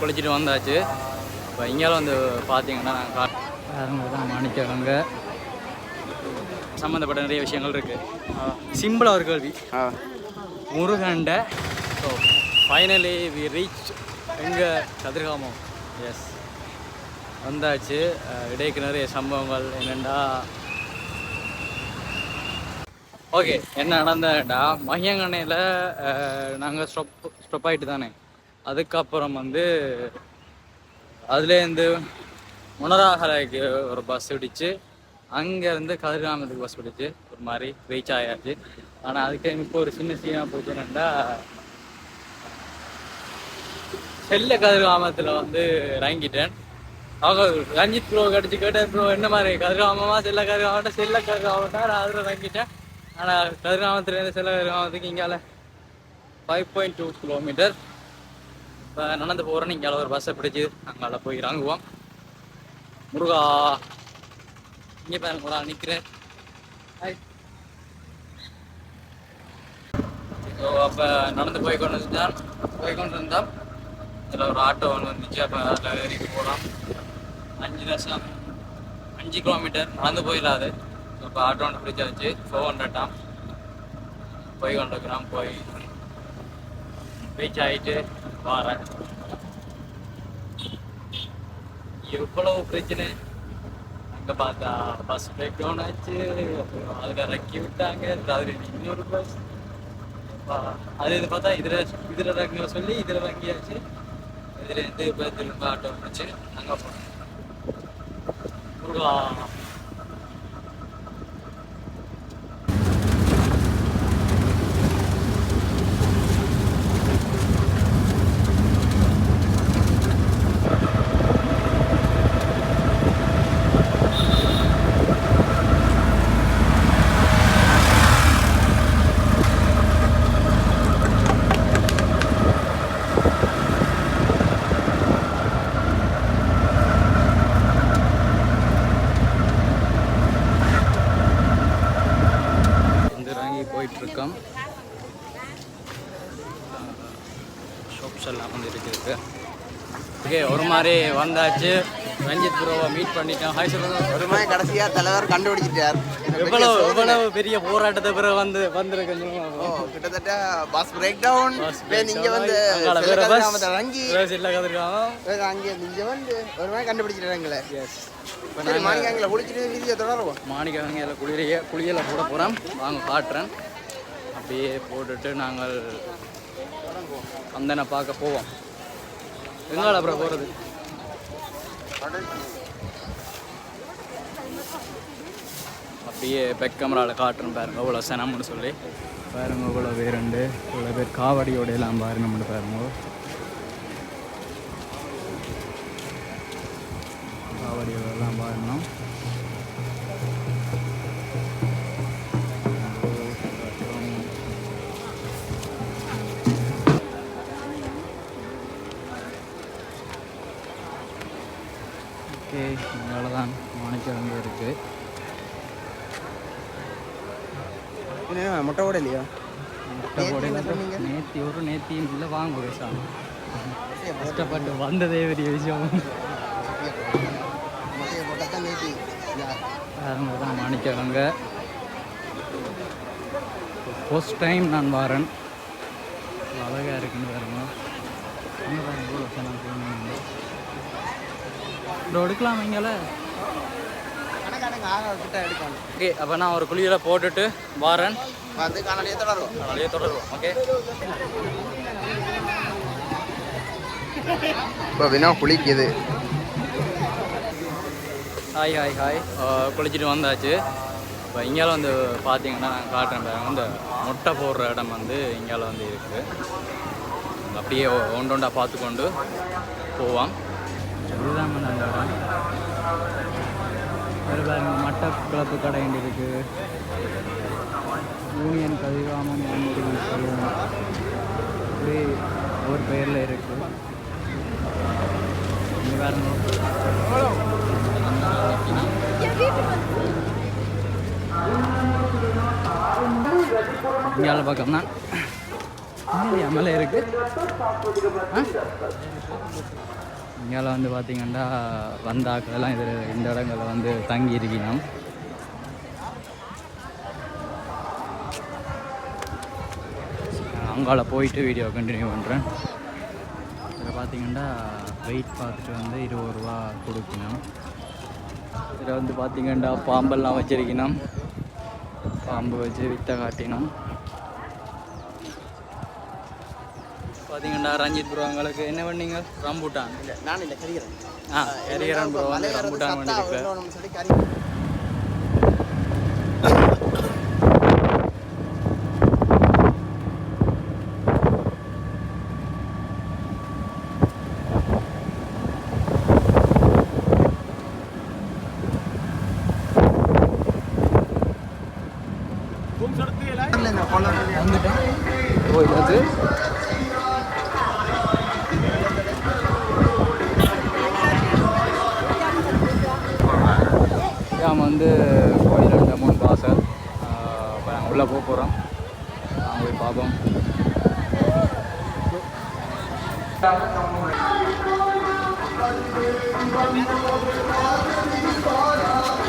குளிச்சுட்டு வந்தாச்சு. இப்போ இங்கேயும் வந்து பார்த்தீங்கன்னா நாங்கள் தான் மாணிக்கவங்க சம்மந்தப்பட்ட நிறைய விஷயங்கள் இருக்குது சிம்பிளாக ஒரு கேள்வி. முருகண்ட ஸோ ஃபைனலி வி ரீச் எங்கே கதிர்காமம் எஸ் வந்தாச்சு. இடைக்கு நிறைய சம்பவங்கள் என்னென்னா ஓகே என்ன நடந்ததுடா மகியங்கண்ணையில் நாங்கள் ஸ்டொப் ஸ்டொப் ஆகிட்டு தானே அதுக்கப்புறம் வந்து அதுலேருந்து முனராகலைக்கு ஒரு பஸ் பிடிச்சு அங்கேருந்து கதிர்காமத்துக்கு பஸ் பிடிச்சு ஒரு மாதிரி ரீச் ஆயாச்சு. ஆனால் அதுக்கு இப்போ ஒரு சின்ன சீனாக போச்சுன்னா செல்ல கதிர்காமத்தில் வந்து இறங்கிட்டேன். அவங்க ரஞ்சித் ப்ரோ கடிச்சு கேட்டேன் ப்ரோ என்ன மாதிரி? கதிர்காமமா? செல்ல கதிர்காமட்டா செல்ல கதிர்காமட்டா நான் அதில் இறங்கிட்டேன் ஆனால் கதிர்காமத்துலேருந்து செல்ல கதிர்காமத்துக்கு இங்கால ஃபைவ் பாயிண்ட் டூ கிலோமீட்டர் இப்போ நடந்து போகிறோன்னு இங்கே ஒரு பஸ்ஸை பிடிச்சி அங்கால போய் இறங்குவோம். முருகா இங்கே பாருங்க கூட நிற்கிறேன் ஸோ அப்போ நடந்து போய் கொண்டு இருந்தான் போய் கொண்டு இருந்தால் இதில் ஒரு ஆட்டோ ஒன்று வந்துச்சு அப்போ அதில் ஏறி போகலாம் அஞ்சு லட்சம் அஞ்சு கிலோமீட்டர் நடந்து போயிடாது இப்போ ஆட்டோ ஒன்று பிடிச்சாச்சு ஃபோர் ஹண்ட்ரட்டாம் போய் கொண்டிருக்கிறோம் போய். ரீச் ஆகிட்டு வாரேன் எவ்வளவு பிரச்சனை? அங்கே பார்த்தா பஸ் பிரேக் டவுன் ஆச்சு. அப்புறம் அதில் இறக்கி விட்டாங்க. அதில் இன்னொரு பஸ் அது இது பார்த்தா இதில் இதில் இறங்க சொல்லி இதில் இறங்கியாச்சு. இதுலேருந்து இப்போ திரும்ப ஆட்டோ பிடிச்சி அங்கே போனோம். முருகா வந்து இறங்கி போயிட்டுருக்கோம் ஷாப்ஸ் எல்லாம் வந்து இருக்குது ஓகே ஒரு மாதிரி வந்தாச்சு. ரஞ்சித் ப்ரோவை மீட் பண்ணிட்டோம். ஹாய் சொல்லுங்க. ஒரு மாதிரி கடைசியா தலைவர் கண்டுபிடிச்சிட்டார். எவ்வளவு. எவ்வளவு பெரிய போராட்டத்தை பிறகு வந்து வந்திருக்கேன் ஓ கிட்டத்தட்ட பஸ் பிரேக் டவுன் நீங்க வந்து இறங்கி இல்லை கதிர்காமம் வேற அங்கே நீங்க வந்து ஒரு மாதிரி கண்டுபிடிச்சிட்டாங்களே எஸ் இப்போ சரி மாணிக்க அங்கே குளிச்சுட்டு வீதியை தொடருவோம். மாணிக்கவங்க இதில் குளிரைய குளியலை போட போகிறோம் வாங்க காட்டுறேன். அப்படியே போட்டுட்டு நாங்கள் அந்தனை பார்க்க போவோம். எங்கால அப்புறம் போகிறது அப்படியே பெக் கேமராவில் பாருங்க இவ்வளோ சனம்னு சொல்லி. பாருங்க இவ்வளோ பேருண்டு இவ்வளோ பேர் காவடியோட எல்லாம் பாருங்க பாருங்க. காவடியோட எல்லாம் பாருங்க. முட்டை கூட இல்லையா என்ன சொன்னீங்க? நேத்தி ஒரு நேத்தியும் இல்லை வாங்க பேசாம கஷ்டப்பட்டு வந்ததே பெரிய விஷயம் போட்டால் தான் மாணிக்கவங்க ஃபர்ஸ்ட் டைம் நான் வரேன் அழகாக இருக்குன்னு பாருங்க அங்கே பாருங்க இதோ எடுக்கலாம் இங்கே கிட்ட எடுக்கணும் ஓகே அப்போ நான் ஒரு குழியில் போட்டுட்டு வரேன். வந்து காணொலியை தொடருவோம். நாளையே தொடருவோம் ஓகே இப்போ வினா குளிக்குது. ஹாய் ஹாய் ஹாய் குளிச்சுட்டு வந்தாச்சு. இப்போ இங்கேயால வந்து பார்த்தீங்கன்னா நான் காட்டுறேன் பாருங்க. இந்த முட்டை போடுற இடம் வந்து இங்கேயால வந்து இருக்குது அப்படியே ஒன்று ஒன்றா பார்த்துக்கொண்டு போவோம். இதுதான் அந்த இடம். ஒரு பாருங்க மட்டை கடை இருக்குது யூனியன் கதிராமம் யூனியன் சொல்லுவோம் இப்படி ஒரு பெயரில் இருக்குது இங்கே பாருங்க இங்கால பக்கம் தான். எம்எல்ஏ இருக்குது இங்கே வந்து பார்த்திங்கன்னா வந்த இது இந்த இடங்களில் வந்து தங்கி இருக்கணும் அங்கால போயிட்டு வீடியோ கண்டினியூ பண்ணுறேன் இதில் பார்த்திங்கன்னா வெயிட் பார்த்துட்டு வந்து இருபது ரூபா கொடுக்கணும். இதில் வந்து பார்த்திங்கன்னா பாம்பெல்லாம் வச்சுருக்கணும். பாம்பு வச்சு வித்த காட்டினோம். பார்த்தீங்கன்னா ரஞ்சித் ப்ரோ உங்களுக்கு என்ன பண்ணீங்க? ரம்பூட்டான். இல்ல நான் இல்ல கரிகிறேன் ஆ கரியரன் ப்ரோ வந்து ரம்பூட்டான் பண்ணிருக்கு வந்துட்டேன். ஓ இது வந்து கோயில் ரெண்டு மூணு வாசல் இப்போ நாங்கள் உள்ளே போக போகிறோம் நாங்கள் போய் பார்ப்போம் Thank you.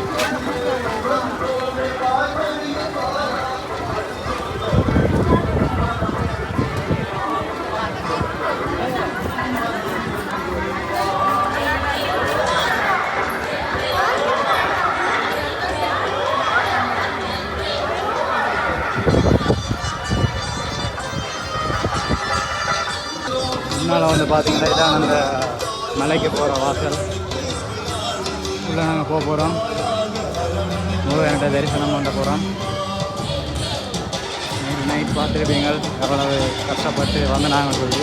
வந்து பார்த்தீங்கன்னா இதான் அந்த மலைக்கு போகிற வாசல். உள்ளே நாங்கள் போக போகிறோம். முருகன்கிட்ட தரிசனம் பண்ண போகிறோம். நைட் நைட் பார்த்துருப்பீங்க. எவ்வளவு கஷ்டப்பட்டு வந்து நாங்கள் சொல்லி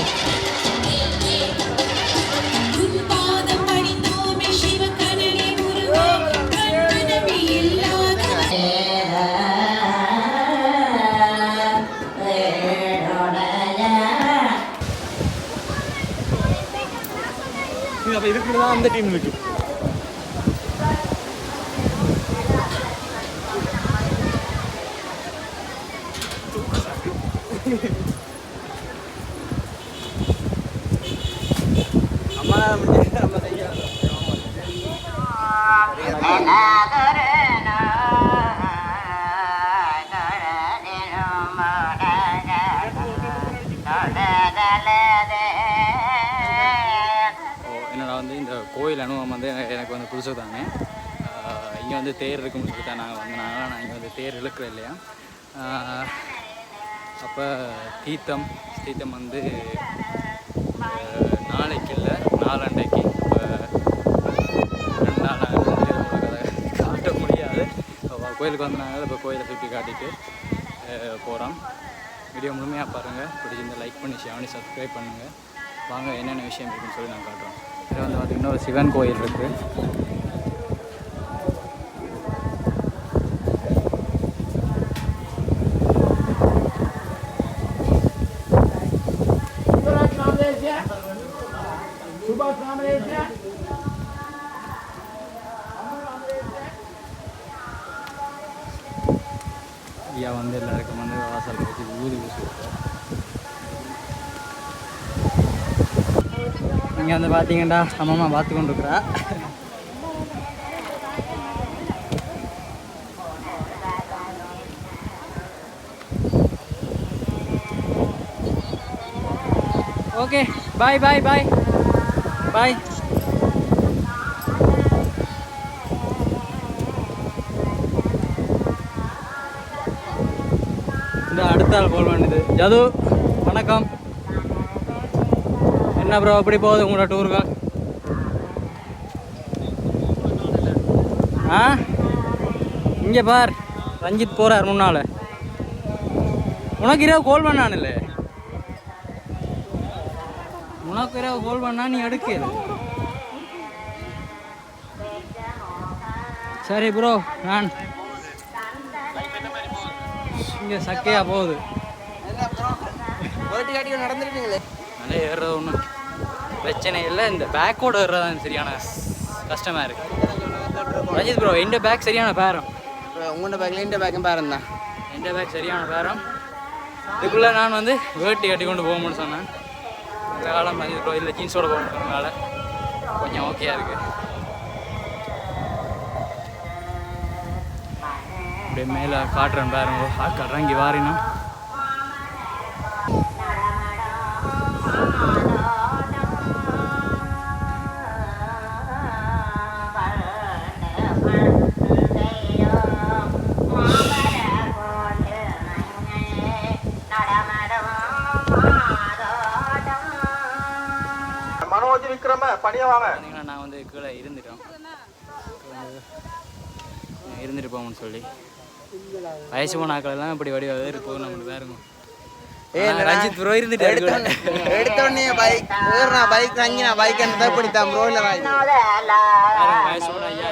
அப்போ இதுக்கு தான் அந்த எனக்கு இங்கே வந்து தேர் இருக்கும்னு சொல்லி நாங்கள் வந்தனால நான் இங்கே வந்து தேர் இழுக்கிறேன் இல்லையா? அப்போ தீர்த்தம் தீர்த்தம் வந்து நாளைக்கு இல்லை நாலண்டைக்கு இப்போ ரெண்டு நாள் காட்ட முடியாது. கோயிலுக்கு வந்தனால இப்போ கோயிலை சுற்றி காட்டிட்டு போகிறோம் வீடியோ முழுமையாக பாருங்கள் பிடிச்சிருந்து லைக் பண்ணி ஷேர் பண்ணி சப்ஸ்கிரைப் பண்ணுங்கள் வாங்க என்னென்ன விஷயம் இருக்குன்னு சொல்லி நான் காட்டுறோம். இதில் வந்து பார்த்திங்கன்னா ஒரு சிவன் கோயில் இருக்குது இங்கே வந்து பார்த்தீங்கன்னா அம்மா பார்த்து கொண்டு இருக்கிறா ஓகே பாய் பாய் பாய் பாய் இந்த அடுத்த ஆள் போல் வேண்டியது ஜது வணக்கம். என்ன ப்ரோ எப்படி போகுது உங்களோட டூருக்கு ஆ? இங்கே பார் ரஞ்சித் போகிறார் முன்னால். உனக்கு இரவு கால் பண்ணானில்ல? உனக்கு இரவு கால் பண்ணா நீ எடுக்கல சரி ப்ரோ நான் இங்கே சக்கையா போகுது. நடந்துருக்கீங்களே மலை ஏறுறது ஒன்றும் பிரச்சனை இல்லை இந்த பேக்கோட ஏறுறது தான் சரியான கஷ்டமாக இருக்குது ரஜித் ப்ரோ எந்த பேக் சரியான பேரம் உங்களோட பேக்ல இந்த பேக்கும் பாருங்க எந்த பேக் சரியான பேரம் இதுக்குள்ளே நான் வந்து வேட்டி கட்டி கொண்டு போகணும்னு சொன்னேன். இந்த காலம் ரஞ்சித் ப்ரோ இல்லை ஜீன்ஸோட போகணுன்றதுனால கொஞ்சம் ஓகேயா இருக்கு. அப்படியே மேலே காட்டுறேன் பாருங்க ஆட்கள் இறங்கி வாரினா. வயசு போன ஆட்கள் எல்லாம் இப்படி வடிவா வேறு போகும் நம்மளுக்கு ஆனா, இல்லடா. ரஞ்சித் ப்ரோ இருந்துட்டு எடுத்தோடனே பைக் ஏறுனா பைக் தங்கினா பைக் என்ன பிடித்தான் ப்ரோ இல்லை வயசு போன ஐயா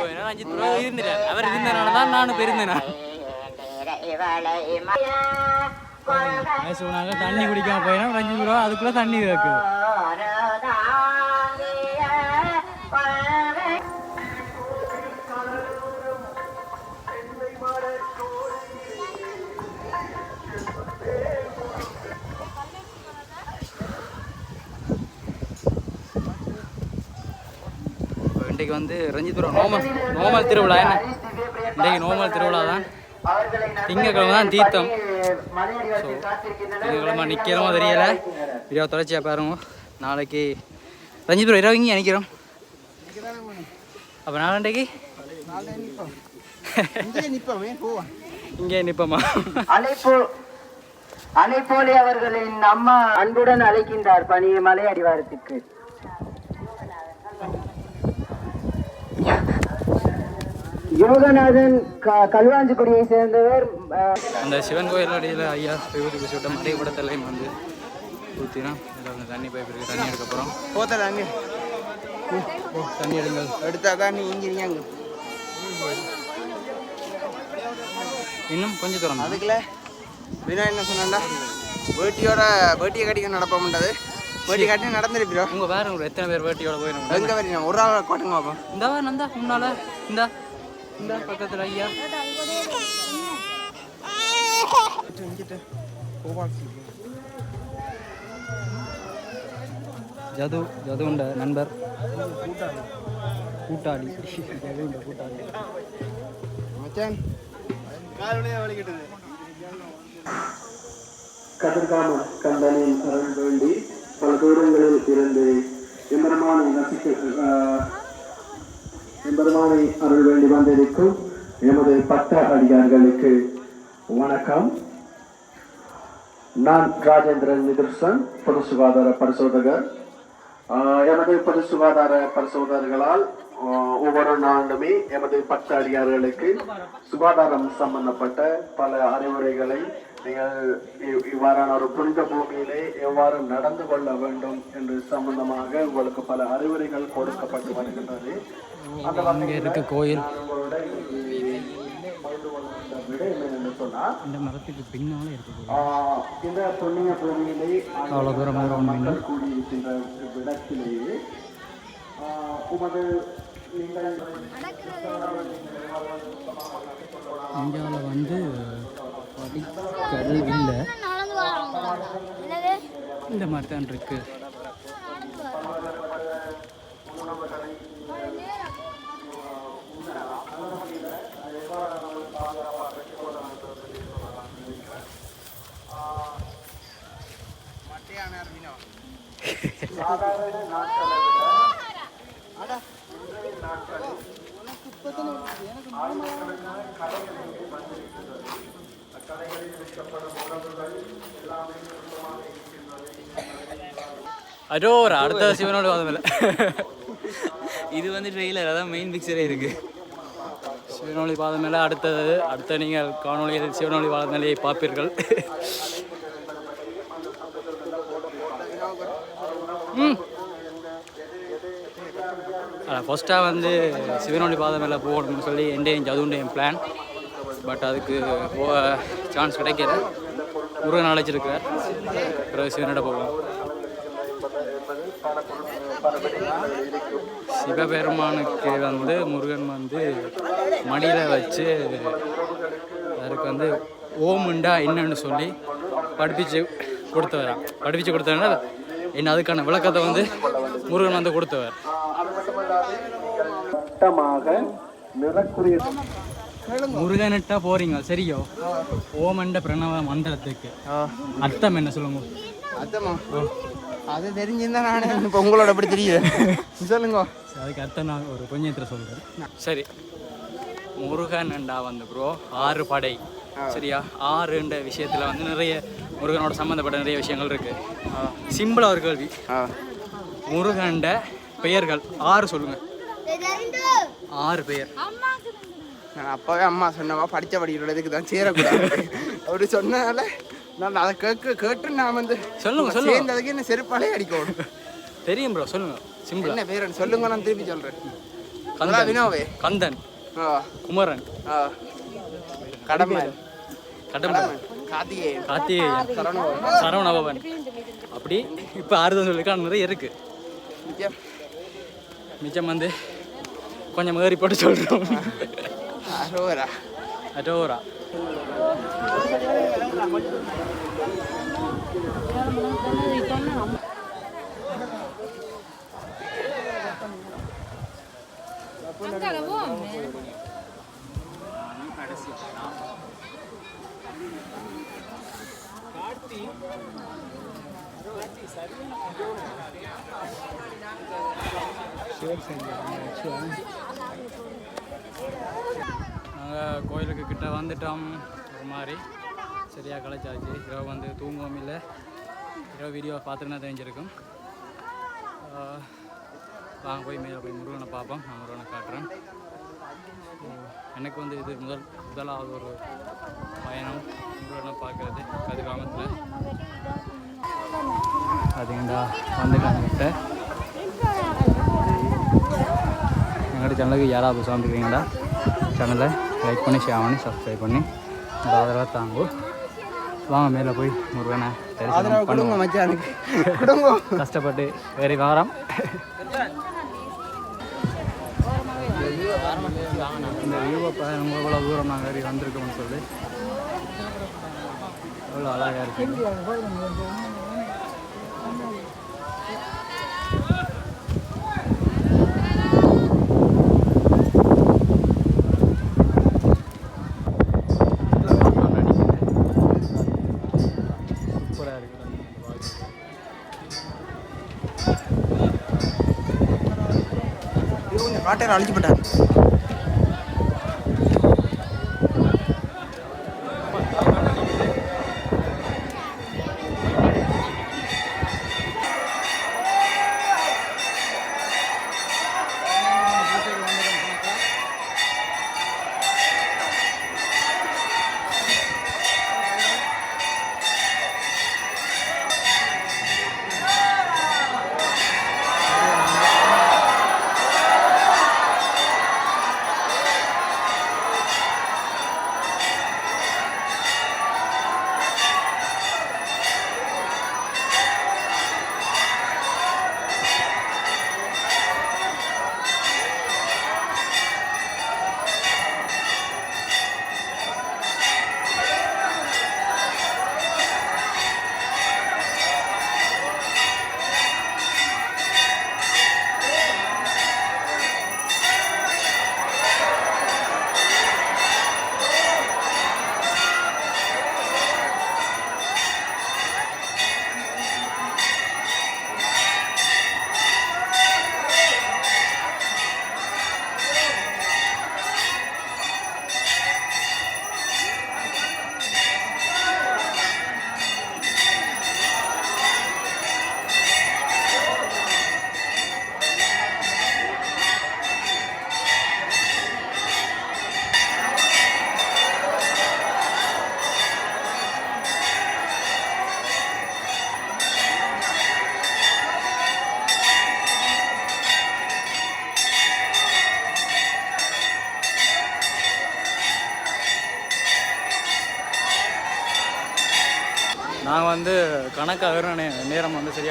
போயினா ரஞ்சித் ப்ரோ இருந்துட்டார். அவர் இருந்தனால தான் நானும் நான். வயசு போனாங்க தண்ணி குடிக்காம போயினா ரஞ்சித் ப்ரோ அதுக்குள்ள தண்ணி இருக்குது இன்றைக்கு வந்து ரஞ்சித் ப்ரோ நோமல் நோமல் திருவிழா. என்ன? இன்றைக்கு நோமல் திருவிழா தான் திங்கக்கிழமை தான் தீர்த்தம். ஸோ திங்கக்கிழமை நிற்கிறோமோ தெரியல. வீடியோ தொடர்ச்சியாக பாருங்க. நாளைக்கு ரஞ்சித் ப்ரோ இரவு இங்கே நினைக்கிறோம் அப்போ நாளண்டைக்கு இங்கே நிற்போமே போவா இங்கே நிற்போமா அழைப்பு அழைப்போலி அவர்களின் அம்மா அன்புடன் அழைக்கின்றார் பணிய மலை அடிவாரத்திற்கு யோகநாதன் கல்வாஞ்சிக்குடியை சேர்ந்தவர் அந்த சிவன் கோயில் அடியில் ஐயா விபூதி பூசி விட்ட மறை படத்தலையும் வந்து ஊற்றினா இதில் வந்து தண்ணி பைப் இருக்குது தண்ணி எடுக்க போகிறோம் போத்தல அங்கே தண்ணி எடுங்கள். எடுத்தா தான் நீ இங்கே அங்கே? இன்னும் கொஞ்சம் தூரம். அதுக்குள்ள வினா என்ன சொன்னா வேட்டியோட வேட்டியை கட்டிக்க நடப்போம்ன்றது. வேட்டி கட்டி நடந்துருப்பீரோ உங்க வேற எத்தனை பேர் வேட்டியோட போயிடும் எங்க வரீங்க ஒரு ஆள் கோட்டுங்க பார்ப்போம் இந்த நந்தா முன்னால இந்த. இந்த பக்கத்துல ஐயா ஜது ஜதுண்ட நண்பர் கூட்டாளி ஜதுண்ட கூட்டாளி மச்சான் கதிர்காம கந்தனின் அருள் வேண்டி பல தூரங்களில் இருந்து எம்பெருமானை ரசிக்க ஆஹ், எம்பெருமானை அருள் வேண்டி வந்திருக்கும் எமது பட்ட அடியார்களுக்கு வணக்கம். நான் ராஜேந்திரன் நிதிர்சன் பொது சுகாதார பரிசோதகர். ஆஹ், எமது பொது சுகாதார பரிசோதகர்களால் ஒவ்வொரு நாளுமே எமது பட்ட அடியார்களுக்கு சுகாதாரம் சம்பந்தப்பட்ட பல அறிவுரைகளை நீங்கள் இவ்- இவ்வாறான ஒரு புனித பூமியிலே எவ்வாறு நடந்து கொள்ள வேண்டும் என்று சம்பந்தமாக உங்களுக்கு பல அறிவுரைகள் கொடுக்கப்பட்டு வருகின்றது. அந்த இங்க இருக்கு கோயில். இந்த மரத்துக்கு பின்னால இருக்கு இந்த புண்ணிய பூமியிலே அவ்வளவு தூரம் கூடியிருக்கின்ற விடத்திலேயே ஆஹ் உமது நீங்கள் இந்தியாவில் வந்து படிக்கல் இல்லை. நடந்து வராங்களா என்னது இந்த மாதிரி தான் இருக்கு அதோ ஒரு அடுத்த சிவனோட வாதமில்ல இது வந்து ட்ரெயிலர் அதான் மெயின் பிக்சரே இருக்கு. சிவனொளி பாதம் மேலே அடுத்தது அடுத்த நீங்கள் காணொலியில் சிவனொளி பாதம் பார்ப்பீர்கள். ஃபஸ்ட்டாக வந்து சிவனொளி பாதம் மேலே போகணும்னு சொல்லி எண்டேயும் ஜதுண்டையும் பிளான் பட் அதுக்கு போக சான்ஸ் கிடைக்கல. முருகன் அழைச்சிருக்கிறார் பிறகு சிவனிட போவோம். சிவபெருமானுக்கு வந்து முருகன் வந்து மடியில் வச்சு அதுக்கு வந்து ஓமுண்டா என்னன்னு சொல்லி படிப்பிச்சு கொடுத்தவரா. படிப்பிச்சு கொடுத்தவனா என்ன அதுக்கான விளக்கத்தை வந்து முருகன் வந்து கொடுத்தவர். நிறக்குரிய முருகன்கிட்ட போறீங்க சரியோ? ஓமண்ட பிரணவ மந்திரத்துக்கு. அர்த்தம் என்ன சொல்லுங்க? அத்தம்மா அது தெரிஞ்சிருந்தா நான் இப்போ உங்களோட எப்படி தெரியுது. சொல்லுங்க. அதுக்கு அர்த்தம் நான் ஒரு கொஞ்சத்தில் சொல்கிறேன் சரி. முருகன்டா வந்து ப்ரோ ஆறு படை. சரியா? ஆறுன்ற விஷயத்தில் வந்து நிறைய முருகனோட சம்மந்தப்பட்ட நிறைய விஷயங்கள் இருக்கு. சிம்பிளாக ஒரு கேள்வி. ஆ. முருகன்ட பெயர்கள் ஆறு சொல்லுங்க. ஆறு பெயர். நான் அப்பவே அம்மா சொன்னவா படித்த படிக்கிறதுக்கு தான் சேரக்கூடாது. அப்படி சொன்னதால நான் அதை கேட்க கேட்டு நான் வந்து சொல்லுங்க, சொல்லுங்க. சேர்ந்ததுக்கு என்ன செருப்பாலே அடிக்கணும் தெரியும் ப்ரோ சொல்லுங்க. சிம்பிளா என்ன பேர் சொல்லுங்க நான் திருப்பி சொல்றேன். அதான் கந்தன் வினோவே. கந்தன். ஆ. குமரன். ஆ. கடமை கடம்பன். கார்த்திகேயன். கார்த்திகேயன். சரவணபவன் சரவணபவன் அப்படி இப்போ ஆறுதல் சொல்லிக்கான நிறைய இருக்கு. நித்யம் மிச்சம் வந்து கொஞ்சம் ஏறி போட்டு சொல்கிறோம் அரோரா அட்டோரா நாங்கள் கோயிலுக்கு கிட்ட வந்துட்டோம். ஒரு மாதிரி சரியாக களைச்சாச்சு இரவு வந்து தூங்கவும் இல்லை. இரவு வீடியோ பார்த்துருந்தா தெரிஞ்சிருக்கும். வாங்க போய் மேலே போய் முருகனை பார்ப்போம். நான் முருகனை காட்டுறேன். எனக்கு வந்து இது முதல் முதலாவது ஒரு பயணம் முருகனை பார்க்குறது கதிர்காமத்தில் பார்த்தீங்கன்னா வந்துட்டாங்க கிட்ட எங்கள்கிட்ட சேனலுக்கு யாராவது புதுசாக சேனலை லைக் பண்ணி ஷேர் பண்ணி சப்ஸ்கிரைப் பண்ணி ஆதரவாக தாங்கும் வாங்க மேலே போய் முருகனை தரிசனம் பண்ணுவோம். கஷ்டப்பட்டு வேறு வாரம். இந்த வியூவை எவ்வளோ தூரம் நாங்கள் ஏறி வந்திருக்கோம்னு சொல்லி. எவ்வளோ அழகாக இருக்கு. டாக்டர் காட்டையில் போட்டார்.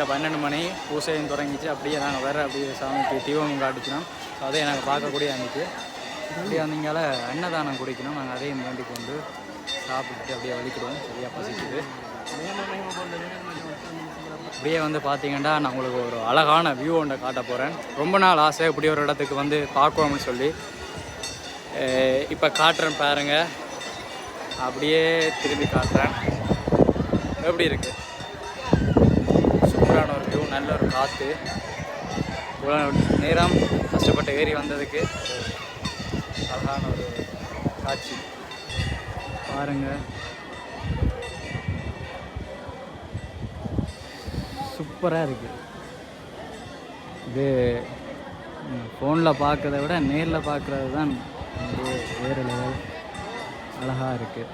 பன்னெண்டு மணி பூசையும் தொடங்கிச்சு. அப்படியே நாங்கள் வேறு அப்படியே சாமிக்கு தீபம் காட்டிச்சினோம் ஸோ அதே நாங்கள் பார்க்கக்கூடிய அன்றைக்கி அப்படியே வந்தீங்கால அன்னதானம் குடிக்கணும். நாங்கள் அதையும் வேண்டி கொண்டு சாப்பிட்டு அப்படியே வலிக்கிடுவோம். சரியா பசிக்குது. அப்படியே வந்து பார்த்தீங்கன்னா நான் உங்களுக்கு ஒரு அழகான வியூ ஒன்றை காட்ட போகிறேன் ரொம்ப நாள் ஆசை இப்படி ஒரு இடத்துக்கு வந்து பார்க்கணும்னு சொல்லி. இப்போ காட்டுறேன் பாருங்கள் அப்படியே திரும்பி காட்டுறேன். எப்படி இருக்குது நல்ல ஒரு காற்று இவ்வளோ நேரம் கஷ்டப்பட்டு ஏறி வந்ததுக்கு அழகான ஒரு காட்சி. பாருங்க. சூப்பராக இருக்குது இது ஃபோனில் பார்க்கறத விட நேரில் பார்க்குறது தான் வந்து வேறு லெவல் அழகாக இருக்குது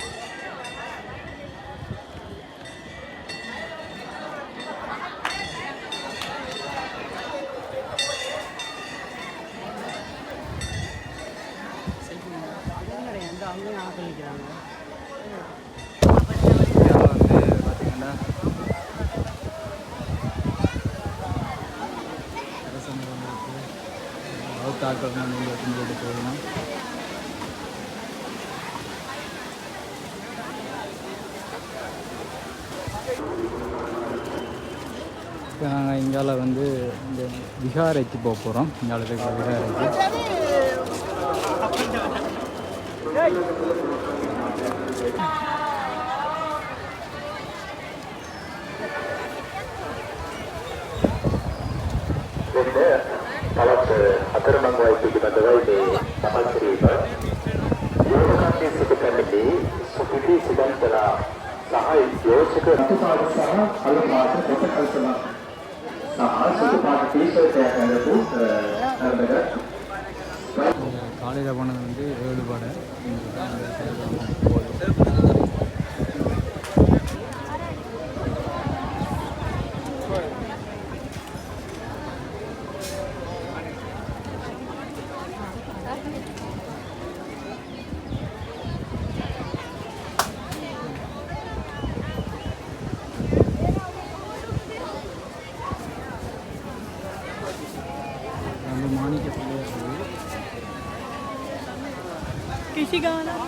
வந்து பார்த்தீங்கன்னா அரசாங்கம் இருக்குது அவுத்தாக்கள் நீங்கள் எடுத்துட்டு போகணும் இப்போ நாங்கள் இங்கால வந்து இந்த விகாரைக்கு போக போகிறோம் இங்கே விகாரைக்கு தளத்து அத்திரமங்கலாய்க்கு வந்ததாய் தபால் தெரியுங்கள் யோகாசನಕ್ಕೆ ಕರೆದಿ ಸುಖಿತಿ ಸಿದ್ಧಾಂತರ காலையில் போனது வந்து ஏழு படை இங்கே